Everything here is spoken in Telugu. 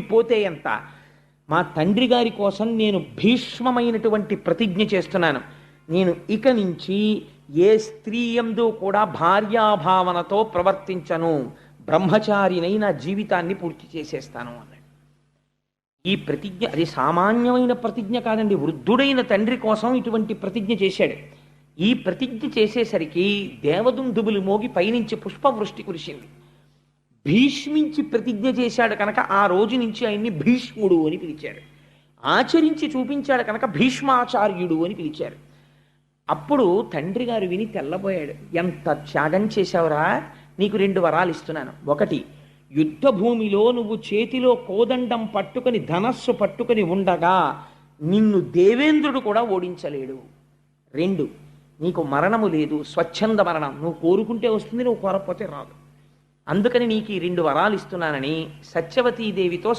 పోతే ఎంత? మా తండ్రి గారి కోసం నేను భీష్మమైనటువంటి ప్రతిజ్ఞ చేస్తున్నాను. నేను ఇక నుంచి ఏ స్త్రీ ఎందు కూడా భార్యాభావనతో ప్రవర్తించను. బ్రహ్మచారినై నా జీవితాన్ని పూర్తి చేసేస్తాను అన్నాడు. ఈ ప్రతిజ్ఞ అది సామాన్యమైన ప్రతిజ్ఞ కాదండి. వృద్ధుడైన తండ్రి కోసం ఇటువంటి ప్రతిజ్ఞ చేశాడు. ఈ ప్రతిజ్ఞ చేసేసరికి దేవదుందుబులు మోగి పైనుంచి పుష్పవృష్టి కురిసింది. భీష్మించి ప్రతిజ్ఞ చేశాడు కనుక ఆ రోజు నుంచి ఆయన్ని భీష్ముడు అని పిలిచారు. ఆచరించి చూపించాడు కనుక భీష్మాచార్యుడు అని పిలిచారు. అప్పుడు తండ్రి గారు విని తెల్లబోయాడు. ఎంత త్యాగం చేశావురా? నీకు రెండు వరాలు ఇస్తున్నాను. ఒకటి యుద్ధ భూమిలో నువ్వు చేతిలో కోదండం పట్టుకొని ధనస్సు పట్టుకొని ఉండగా నిన్ను దేవేంద్రుడు కూడా ఓడించలేడు. రెండు నీకు మరణము లేదు. స్వచ్ఛంద మరణం. నువ్వు కోరుకుంటే వస్తుంది నువ్వు కోరకపోతే రాదు. అందుకని నీకు ఈ రెండు వరాలు ఇస్తున్నానని సత్యవతీదేవితో